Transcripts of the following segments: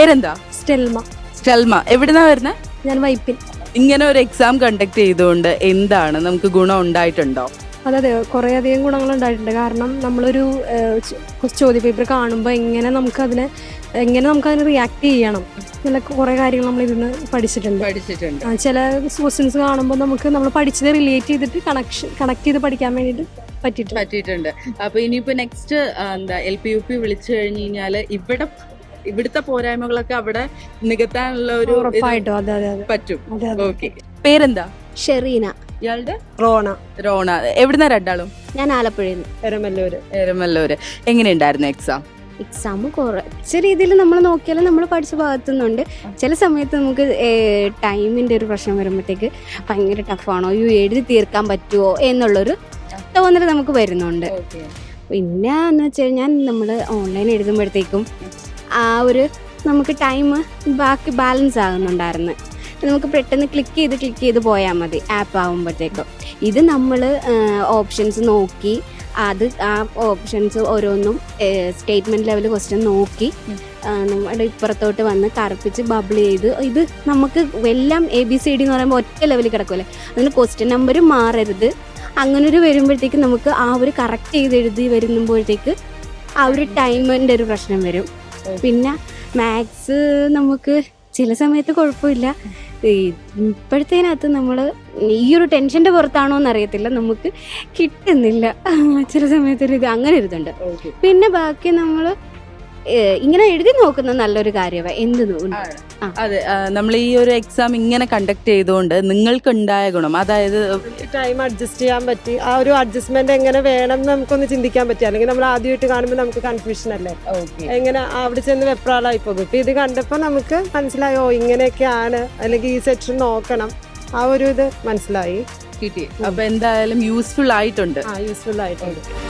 പേരെന്താ? സ്റ്റെൽമ. സ്റ്റെൽമ. എവിടുന്നാ വരുന്നത് ഞാൻ വൈപ്പിൽ ഇങ്ങനെ ഒരു എക്സാം കണ്ടക്ട് ചെയ്തുകൊണ്ട് എന്താണ്? നമുക്ക് ഗുണം ഉണ്ടായിട്ടുണ്ടോ? അതെ അതെ കുറേ അധികം ഗുണങ്ങൾ ഉണ്ടായിട്ടുണ്ട്. കാരണം നമ്മളൊരു ചോദ്യ പേപ്പർ കാണുമ്പോൾ എങ്ങനെ നമുക്കതിനെ എങ്ങനെ നമുക്കതിനെ റിയാക്ട് ചെയ്യണം? എന്നുള്ള കുറേ കാര്യങ്ങൾ നമ്മൾ ഇതിന്ന് പഠിച്ചിട്ടുണ്ട്. പഠിച്ചിട്ടുണ്ട്. ചില ക്വസ്റ്റ്യൻസ് കാണുമ്പോൾ നമുക്ക് നമ്മൾ പഠിച്ചത് റിലേറ്റ് ചെയ്തിട്ട് കണക്ഷൻ കണക്ട് ചെയ്ത് പഠിക്കാൻ വേണ്ടിയിട്ട് പറ്റിയിട്ടുണ്ട്. പറ്റിയിട്ടുണ്ട്. അപ്പൊ ഇനിയിപ്പോ നെക്സ്റ്റ് എന്താ എൽ പി യു പി വിളിച്ചു കഴിഞ്ഞു കഴിഞ്ഞാൽ ഇവിടെ ഇവിടുത്തെ പോരായ്മകളൊക്കെ അവിടെ നികത്താനുള്ള ഒരു ഉറപ്പായിട്ടും. അതെ അതെ അതെ. പറ്റും. അതെ അതെ. ഓക്കെ പേരെന്താ? ഷെറീന. ഇയാളുടെ? റോണ. റോണ. എവിടുന്ന രണ്ടാളും? ഞാൻ ആലപ്പുഴയിൽ നിന്ന് എരമല്ലൂര്. എരമല്ലൂര്. എങ്ങനെയുണ്ടായിരുന്നു എക്സാം എക്സാം കുറച്ച് രീതിയിൽ നമ്മൾ നോക്കിയാലും നമ്മൾ പഠിച്ച ഭാഗത്തുനിന്നുണ്ട്. ചില സമയത്ത് നമുക്ക് ടൈമിന്റെ ഒരു പ്രശ്നം വരുമ്പോഴത്തേക്ക് ഭയങ്കര ടഫാണോ യു എഴുതി തീർക്കാൻ പറ്റുമോ എന്നുള്ളൊരു തോന്നൽ നമുക്ക് വരുന്നുണ്ട്. പിന്നെ എന്ന് വെച്ചാൽ ഞാൻ നമ്മൾ ഓൺലൈൻ എഴുതുമ്പോഴത്തേക്കും ആ ഒരു നമുക്ക് ടൈം ബാക്കി ബാലൻസ് ആകുന്നുണ്ടായിരുന്നു. നമുക്ക് പെട്ടെന്ന് ക്ലിക്ക് ചെയ്ത് ക്ലിക്ക് ചെയ്ത് പോയാൽ മതി ആപ്പ് ആകുമ്പോഴത്തേക്കും ഇത് നമ്മൾ ഓപ്ഷൻസ് നോക്കി അത് ആ ഓപ്ഷൻസ് ഓരോന്നും സ്റ്റേറ്റ്മെന്റ് ലെവൽ ക്വസ്റ്റ്യൻ നോക്കി നമ്മുടെ ഇപ്പുറത്തോട്ട് വന്ന് കറുപ്പിച്ച് ബബിൾ ചെയ്ത് ഇത് നമുക്ക് എല്ലാം എ ബി സി ഡി എന്ന് പറയുമ്പോൾ ഒറ്റ ലെവലിൽ കിടക്കുമല്ലേ അതിന് ക്വസ്റ്റ്യൻ നമ്പർ മാറരുത്. അങ്ങനെ ഒരു വരുമ്പോഴത്തേക്ക് നമുക്ക് ആ ഒരു കറക്റ്റ് ചെയ്ത് എഴുതി വരുമ്പോഴത്തേക്ക് ആ ഒരു ടൈമിന്റെ ഒരു പ്രശ്നം വരും. പിന്നെ മാത്സ് നമുക്ക് ചില സമയത്ത് കുഴപ്പമില്ല. ഇപ്പോഴത്തേനകത്ത് നമ്മൾ ഈ ഒരു ടെൻഷന്റെ പുറത്താണോ എന്നറിയത്തില്ല. നമുക്ക് കിട്ടുന്നില്ല. ചില സമയത്തൊരു ഇത് അങ്ങനെ ഒരു ഇതുണ്ട്. പിന്നെ ബാക്കി നമ്മൾ ഇങ്ങനെ എഴുതി നോക്കുന്നത് നല്ലൊരു കാര്യമാണ് എന്ത് അതെ നമ്മൾ ഈ ഒരു എക്സാം ഇങ്ങനെ കണ്ടക്ട് ചെയ്തുകൊണ്ട് നിങ്ങൾക്ക് ഉണ്ടായ ഗുണം അതായത് ടൈം അഡ്ജസ്റ്റ് ചെയ്യാൻ പറ്റി ആ ഒരു അഡ്ജസ്റ്റ്മെന്റ് എങ്ങനെ വേണം എന്ന് നമുക്കൊന്ന് ചിന്തിക്കാൻ പറ്റി. അല്ലെങ്കിൽ നമ്മൾ ആദ്യമായിട്ട് കാണുമ്പോൾ നമുക്ക് കൺഫ്യൂഷൻ അല്ലേ? എങ്ങനെ അവിടെ ചെന്ന് വെപ്രാളായി പോകും. ഇപ്പൊ ഇത് കണ്ടപ്പോ നമുക്ക് മനസ്സിലായോ ഇങ്ങനെയൊക്കെയാണ്. അല്ലെങ്കിൽ ഈ സെക്ഷൻ നോക്കണം. ആ ഒരു ഇത് മനസ്സിലായി. കിട്ടി. അപ്പൊ എന്തായാലും യൂസ്ഫുൾ ആയിട്ടുണ്ട്. ആ യൂസ്ഫുൾ ആയിട്ടുണ്ട്.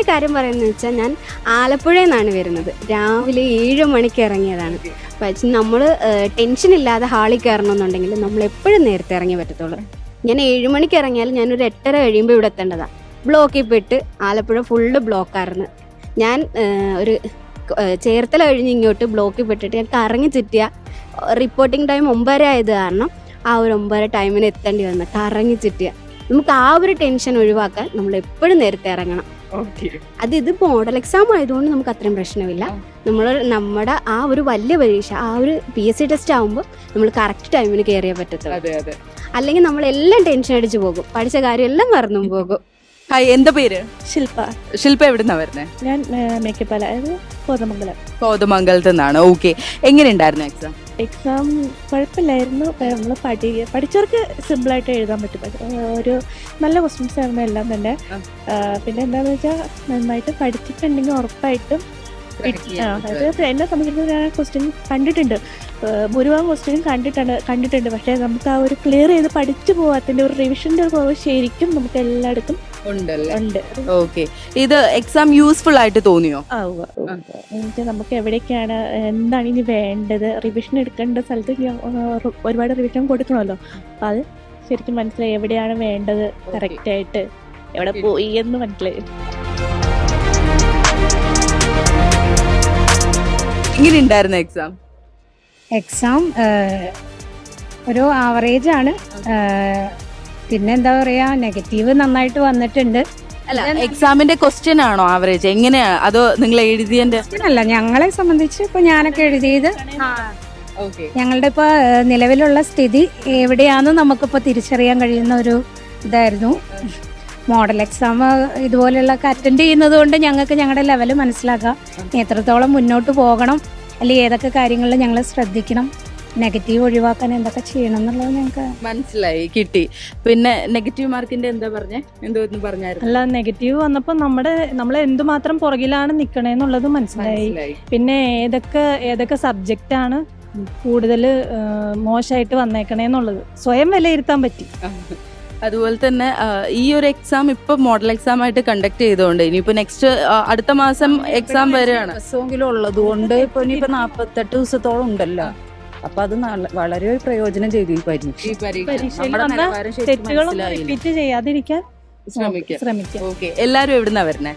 ഒറ്റ കാര്യം പറയുന്നത് വെച്ചാൽ ഞാൻ ആലപ്പുഴയിൽ നിന്നാണ് വരുന്നത്. രാവിലെ ഏഴ് മണിക്ക് ഇറങ്ങിയതാണ്. പക്ഷേ നമ്മൾ ടെൻഷൻ ഇല്ലാതെ ഹാളിൽ കയറണമെന്നുണ്ടെങ്കിൽ നമ്മൾ എപ്പോഴും നേരത്തെ ഇറങ്ങി പറ്റത്തുള്ളൂ. ഞാൻ ഏഴ് മണിക്ക് ഇറങ്ങിയാൽ ഞാനൊരു എട്ടര കഴിയുമ്പോൾ ഇവിടെ എത്തേണ്ടതാണ് ബ്ലോക്കിൽ പെട്ട് ആലപ്പുഴ ഫുള്ള് ബ്ലോക്കായിരുന്നു ഞാൻ ഒരു ചേർത്തല കഴിഞ്ഞ് ഇങ്ങോട്ട് ബ്ലോക്കിൽ പെട്ടിട്ട് ഞാൻ കറങ്ങി ചുറ്റിയ റിപ്പോർട്ടിംഗ് ടൈം ഒമ്പതര ആയത് കാരണം ആ ഒരു ഒമ്പതര ടൈമിന് എത്തേണ്ടി വന്നു കറങ്ങി ചുറ്റിയ. നമുക്ക് ആ ഒരു ടെൻഷൻ ഒഴിവാക്കാൻ നമ്മൾ എപ്പോഴും നേരത്തെ ഇറങ്ങണം. അത് ഇത് മോഡൽ എക്സാം ആയതുകൊണ്ട് നമുക്ക് അത്രയും പ്രശ്നമില്ല. നമ്മൾ നമ്മുടെ ആ ഒരു വലിയ പരീക്ഷ ആ ഒരു പി എസ് സി ടെസ്റ്റ് ആകുമ്പോൾ നമ്മൾ കറക്റ്റ് ടൈമിന് കയറിയേ പറ്റത്തുള്ളൂ. അതെ അതെ. അല്ലെങ്കിൽ നമ്മൾ എല്ലാം ടെൻഷൻ അടിച്ചു പോകും. പഠിച്ച കാര്യം എല്ലാം മറന്നും പോകും. ഹായ് എന്താ പേര്? ശില്പ ശില്പ എവിടുന്നാ വരുന്നത് ഞാൻ മേക്കപ്പാല അതായത് കോതമംഗലം. കോതമംഗലത്ത് നിന്നാണ്. ഓക്കെ. എങ്ങനെയുണ്ടായിരുന്നു എക്സാം എക്സാം കുഴപ്പമില്ലായിരുന്നു. നമ്മൾ പഠി പഠിച്ചവർക്ക് സിമ്പിളായിട്ട് എഴുതാൻ പറ്റും. ഒരു നല്ല ക്വസ്റ്റ്യൻസ് ആയിരുന്നു എല്ലാം തന്നെ. പിന്നെ എന്താണെന്ന് വെച്ചാൽ നന്നായിട്ട് പഠിച്ചിട്ടുണ്ടെങ്കിൽ ഉറപ്പായിട്ടും അതായത് എന്നെ സംബന്ധിച്ചിടത്തോളം ഞാൻ ക്വസ്റ്റ്യൻ കണ്ടിട്ടുണ്ട്. ഭൂരിഭാഗം ക്വസ്റ്റ്യനും കണ്ടിട്ടുണ്ട് കണ്ടിട്ടുണ്ട്. പക്ഷേ നമുക്ക് ആ ഒരു ക്ലിയർ ചെയ്ത് പഠിച്ചു പോകാത്തതിന്റെ ഒരു റിവിഷന്റെ ഒരു കുറവ് ശരിക്കും നമുക്ക് എല്ലായിടത്തും ഉണ്ട്. ഓക്കെ ഇത് എക്സാം യൂസ്ഫുൾ ആയിട്ട് തോന്നിയോ. എന്നുവെച്ചാൽ നമുക്ക് എവിടേക്കാണ് എന്താണ് ഇനി വേണ്ടത്? റിവിഷൻ എടുക്കേണ്ട സ്ഥലത്ത് ഒരു- ഒരുപാട് റിവിഷൻ കൊടുക്കണമല്ലോ. അപ്പം അത് ശരിക്കും മനസ്സിലായി. എവിടെയാണ് വേണ്ടത്? കറക്റ്റ് ആയിട്ട്. എവിടെ പോയി എന്ന് മനസ്സിലായി. ഇങ്ങനെ ഉണ്ടായിരുന്നു എക്സാം എക്സാം ഒരു ആവറേജ് ആണ്. പിന്നെ എന്താ പറയാ നെഗറ്റീവ് നന്നായിട്ട് വന്നിട്ടുണ്ട്. അല്ല എക്സാമിന്റെ ക്വസ്റ്റ്യൻ ആണോ ആവറേജ് എങ്ങനെയാ? അതോ നിങ്ങൾ എഴുതിയതിന്റെ അല്ല ഞങ്ങളെ സംബന്ധിച്ച് ഇപ്പൊ ഞാനൊക്കെ എഴുതിയത് ഞങ്ങളുടെ ഇപ്പൊ നിലവിലുള്ള സ്ഥിതി എവിടെയാണെന്ന് നമുക്കിപ്പോ തിരിച്ചറിയാൻ കഴിയുന്ന ഒരു ഇതായിരുന്നു. മോഡൽ എക്സാം ഇതുപോലെയുള്ള അറ്റൻഡ് ചെയ്യുന്നത് കൊണ്ട് ഞങ്ങൾക്ക് ഞങ്ങളുടെ ലെവൽ മനസ്സിലാക്കാം. എത്രത്തോളം മുന്നോട്ട് പോകണം. അല്ലെങ്കിൽ ഏതൊക്കെ കാര്യങ്ങളിൽ ഞങ്ങൾ ശ്രദ്ധിക്കണം? നെഗറ്റീവ് ഒഴിവാക്കാൻ എന്തൊക്കെ ചെയ്യണം എന്നുള്ളത് ഞങ്ങൾക്ക് മനസ്സിലായി കിട്ടി. പിന്നെ നെഗറ്റീവ് മാർക്കിന്റെ എന്താ പറഞ്ഞേ? എന്തോ പറഞ്ഞായിരുന്നു. അല്ല നെഗറ്റീവ് വന്നപ്പോൾ നമ്മുടെ നമ്മൾ എന്തുമാത്രം പുറകിലാണ് നിൽക്കണേന്നുള്ളത് മനസ്സിലായി. മനസ്സിലായി. പിന്നെ ഏതൊക്കെ ഏതൊക്കെ സബ്ജക്റ്റ് ആണ് കൂടുതൽ മോശമായിട്ട് വന്നേക്കണേന്നുള്ളത് സ്വയം വിലയിരുത്താൻ പറ്റി. അതുപോലെ തന്നെ ഈ ഒരു എക്സാം ഇപ്പൊ മോഡൽ എക്സാം ആയിട്ട് കണ്ടക്ട് ചെയ്തുകൊണ്ട് ഇനിയിപ്പോ നെക്സ്റ്റ് അടുത്ത മാസം എക്സാം വരികയാണ്. ദിവസമെങ്കിലും ഉള്ളത് കൊണ്ട് ഇപ്പൊ ഇനിയിപ്പോ നാപ്പത്തെട്ട് ദിവസത്തോളം ഉണ്ടല്ലോ. അപ്പൊ അത് വളരെ പ്രയോജനം ചെയ്തു ഈ പരീക്ഷ. ചെയ്യാതിരിക്കാൻ ശ്രമിക്കാം. ഓക്കെ. എല്ലാരും എവിടുന്നാ വരുന്നേ?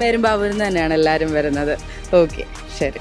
പെരുമ്പാവൂരിൽ നിന്ന് തന്നെയാണ് എല്ലാരും വരുന്നത്. ഓക്കെ. ശരി.